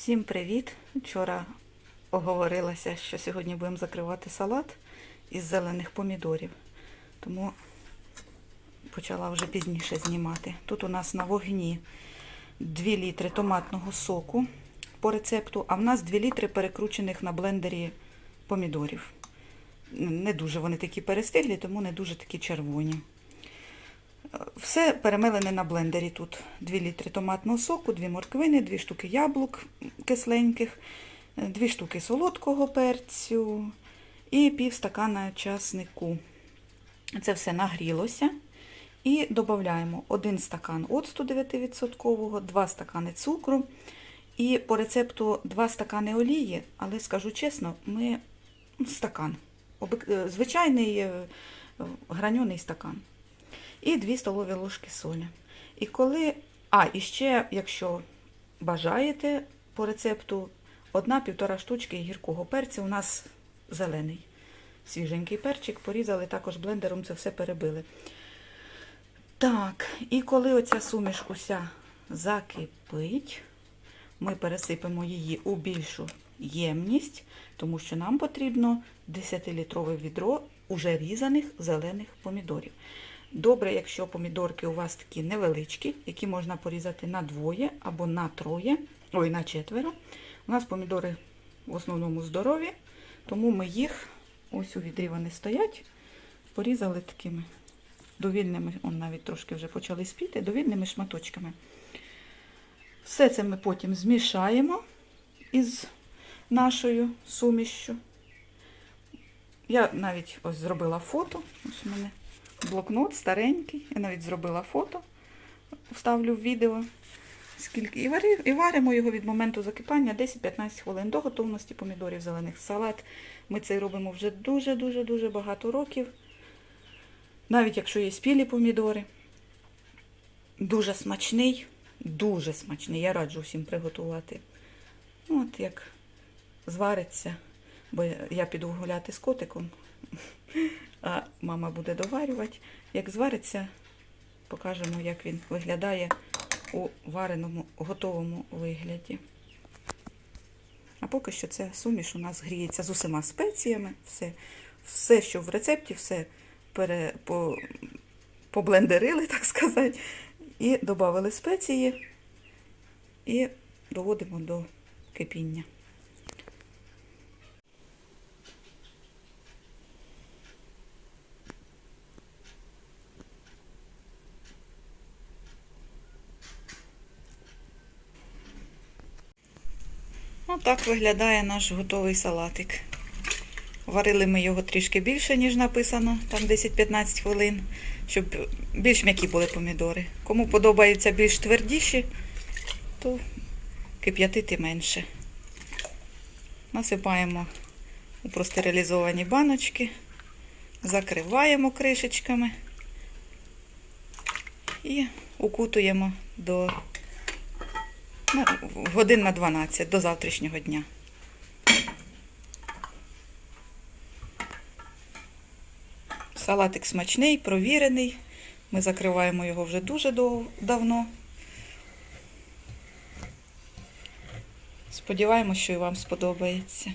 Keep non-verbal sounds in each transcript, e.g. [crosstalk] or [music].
Всім привіт! Вчора оговорилася, що сьогодні будемо закривати салат із зелених помідорів. Тому почала вже пізніше знімати. Тут у нас на вогні 2 літри томатного соку по рецепту, а в нас 2 літри перекручених на блендері помідорів. Не дуже вони такі перестиглі, тому не дуже такі червоні. Все перемелене на блендері тут. 2 літри томатного соку, 2 морквини, 2 штуки яблук кисленьких, 2 штуки солодкого перцю і пів стакана часнику. Це все нагрілося. І додаємо 1 стакан оцту 9%, 2 стакани цукру. І по рецепту 2 стакани олії, але скажу чесно, ми стакан. Е, Звичайний е, граньоний стакан і 2 столові ложки солі. І коли, а, і ще, якщо бажаєте по рецепту, одна-півтора штучки гіркого перцю у нас зелений. Свіженький перчик, порізали також блендером, це все перебили. Так, і коли оця суміш уся закипить, ми пересипемо її у більшу ємність, тому що нам потрібно 10-літрове відро уже різаних зелених помідорів. Добре, якщо помідорки у вас такі невеличкі, які можна порізати на двоє або на троє, ой, на четверо. У нас помідори в основному здорові, тому ми їх, ось у відрі вони стоять, порізали такими довільними, он навіть трошки вже почали спіти, довільними шматочками. Все це ми потім змішаємо із нашою сумішшю. Я навіть ось зробила фото. Ось у мене блокнот старенький. Я навіть зробила фото, вставлю в відео. Скільки і, вари, і варимо його від моменту закипання 10-15 хвилин до готовності помідорів зелених. Салат ми цей робимо вже дуже-дуже-дуже багато років. Навіть якщо є спілі помідори. Дуже смачний, дуже смачний. Я раджу всім приготувати. Ну, От як звариться, бо я піду гуляти з котиком, а мама буде доварювати. Як звариться, покажемо, як він виглядає у вареному, готовому вигляді. А поки що ця суміш у нас гріється з усіма спеціями. Все, все що в рецепті, все пере, по, поблендерили, [laughs] так сказати, і додали спеції і доводимо до кипіння. Отак виглядає наш готовий салатик. Варили ми його трішки більше, ніж написано, там 10-15 хвилин, щоб більш м'які були помідори. Кому подобаються більш твердіші, то кип'ятити менше. Насипаємо у простерилізовані баночки, закриваємо кришечками і укутуємо до годин на 12 до завтрашнього дня. Салатик смачний, провірений. Ми закриваємо його вже дуже давно. Сподіваємось, що і вам сподобається.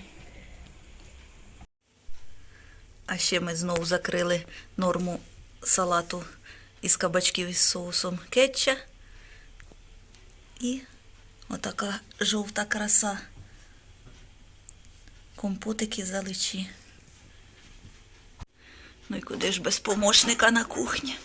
А ще ми знову закрили норму салату із кабачків із соусом кетча. І Отака жовта краса. Компотики заличі. Ну і куди ж без помощника на кухні?